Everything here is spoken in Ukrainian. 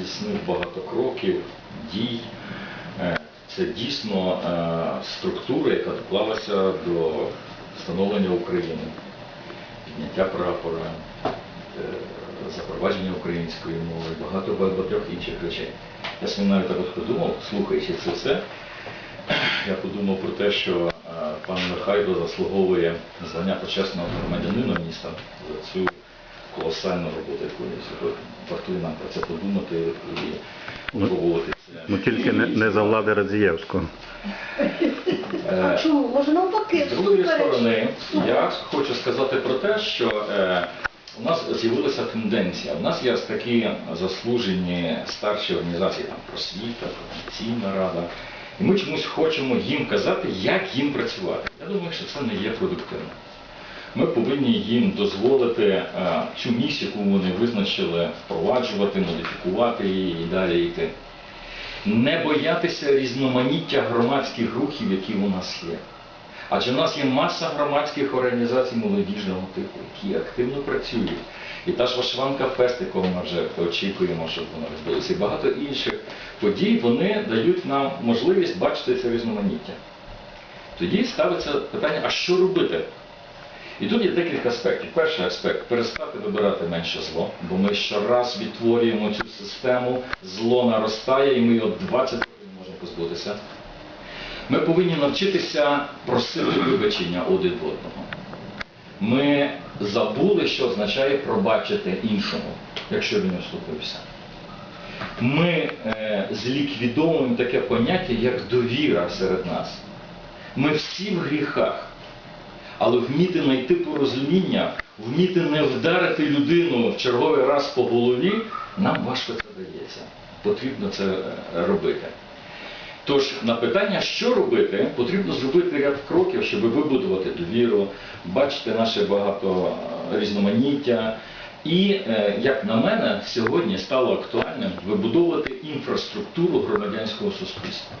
здійснив багато кроків, дій. Е, Це дійсно е, структура, яка доклалася до встановлення України, підняття прапора, е, запровадження української мови, багато багатьох інших речей. Я собі навіть так от подумав, слухаючи це все, я подумав про те, що пан Михайло заслуговує звання почесного громадянина міста за цю колосальну роботу, яку. Вартує нам про це подумати і Ну, це. Ну тільки не, не за влади Радзієвського. А Е, чому? Може навпаки, З другої сторони, я хочу сказати про те, що е, у нас з'явилася тенденція. У нас є такі заслужені старші організації, там просвіта, координаційна рада. І ми чомусь хочемо їм казати, як їм працювати. Я думаю, що це не є продуктивно. Ми повинні їм дозволити е, цю місію, яку вони визначили, впроваджувати, модифікувати її і далі йти. Не боятися різноманіття громадських рухів, які у нас є. Адже в нас є маса громадських організацій молодіжного типу, які активно працюють. І та ж Вашванка Фест, якого ми вже очікуємо, щоб вона відбулася, і багато інших подій, вони дають нам можливість бачити це різноманіття. Тоді ставиться питання, а що робити? І тут є декілька аспектів. Перший аспект перестати вибирати менше зло, бо ми щораз відтворюємо цю систему, зло наростає, і ми його 20 років не можемо позбутися. Ми повинні навчитися просити вибачення один в одного. Ми забули, що означає пробачити іншому, якщо він оступився. Ми е, зліквідовуємо таке поняття, як довіра серед нас. Ми всі в гріхах. Але вміти знайти порозуміння, вміти не вдарити людину в черговий раз по голові, нам важко це дається. Потрібно це е, робити. Тож на питання, що робити, потрібно зробити ряд кроків, щоб вибудувати довіру, бачити наше багато е, різноманіття. І, е, як на мене, сьогодні стало актуальним вибудовувати інфраструктуру громадянського суспільства.